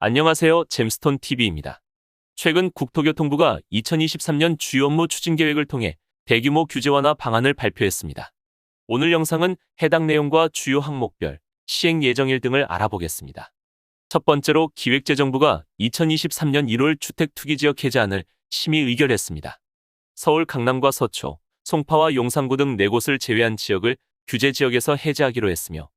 안녕하세요. 잼스톤 TV입니다. 최근 국토교통부가 2023년 주요 업무 추진 계획을 통해 대규모 규제 완화 방안을 발표했습니다. 오늘 영상은 해당 내용과 주요 항목별, 시행 예정일 등을 알아보겠습니다. 첫 번째로 기획재정부가 2023년 1월 주택투기지역 해제안을 심의 의결했습니다. 서울 강남과 서초, 송파와 용산구 등 4곳을 제외한 지역을 규제 지역에서 해제하기로 했으며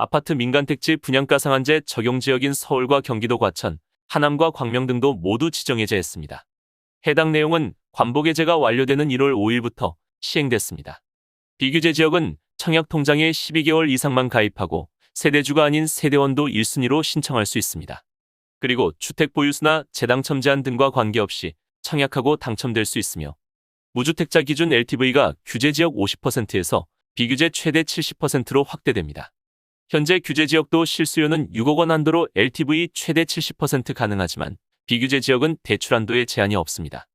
아파트 민간택지 분양가 상한제 적용 지역인 서울과 경기도 과천, 하남과 광명 등도 모두 지정 해제했습니다. 해당 내용은 관복 해제가 완료되는 1월 5일부터 시행됐습니다. 비규제 지역은 청약 통장에 12개월 이상만 가입하고 세대주가 아닌 세대원도 1순위로 신청할 수 있습니다. 그리고 주택 보유수나 재당첨 제한 등과 관계없이 청약하고 당첨될 수 있으며 무주택자 기준 LTV가 규제 지역 50%에서 비규제 최대 70%로 확대됩니다. 현재 규제 지역도 실수요는 6억 원 한도로 LTV 최대 70% 가능하지만 비규제 지역은 대출 한도에 제한이 없습니다.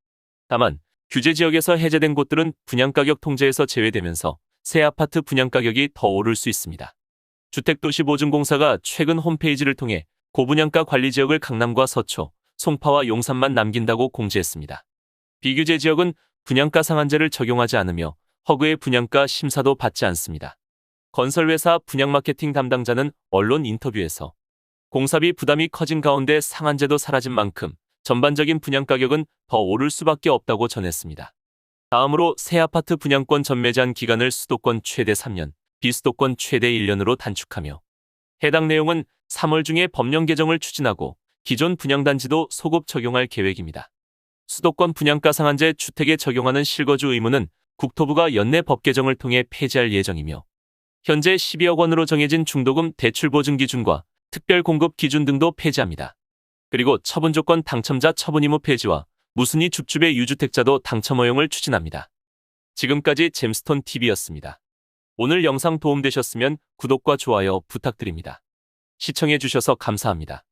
다만 규제 지역에서 해제된 곳들은 분양가격 통제에서 제외되면서 새 아파트 분양가격이 더 오를 수 있습니다. 주택도시보증공사가 최근 홈페이지를 통해 고분양가 관리 지역을 강남과 서초, 송파와 용산만 남긴다고 공지했습니다. 비규제 지역은 분양가 상한제를 적용하지 않으며 허그의 분양가 심사도 받지 않습니다. 건설회사 분양 마케팅 담당자는 언론 인터뷰에서 공사비 부담이 커진 가운데 상한제도 사라진 만큼 전반적인 분양 가격은 더 오를 수밖에 없다고 전했습니다. 다음으로 새 아파트 분양권 전매 제한 기간을 수도권 최대 3년, 비수도권 최대 1년으로 단축하며 해당 내용은 3월 중에 법령 개정을 추진하고 기존 분양단지도 소급 적용할 계획입니다. 수도권 분양가 상한제 주택에 적용하는 실거주 의무는 국토부가 연내 법 개정을 통해 폐지할 예정이며 현재 12억 원으로 정해진 중도금 대출 보증 기준과 특별 공급 기준 등도 폐지합니다. 그리고 처분 조건 당첨자 처분 의무 폐지와 무순위 줍줍의 유주택자도 당첨 허용을 추진합니다. 지금까지 잼스톤 TV였습니다. 오늘 영상 도움되셨으면 구독과 좋아요 부탁드립니다. 시청해주셔서 감사합니다.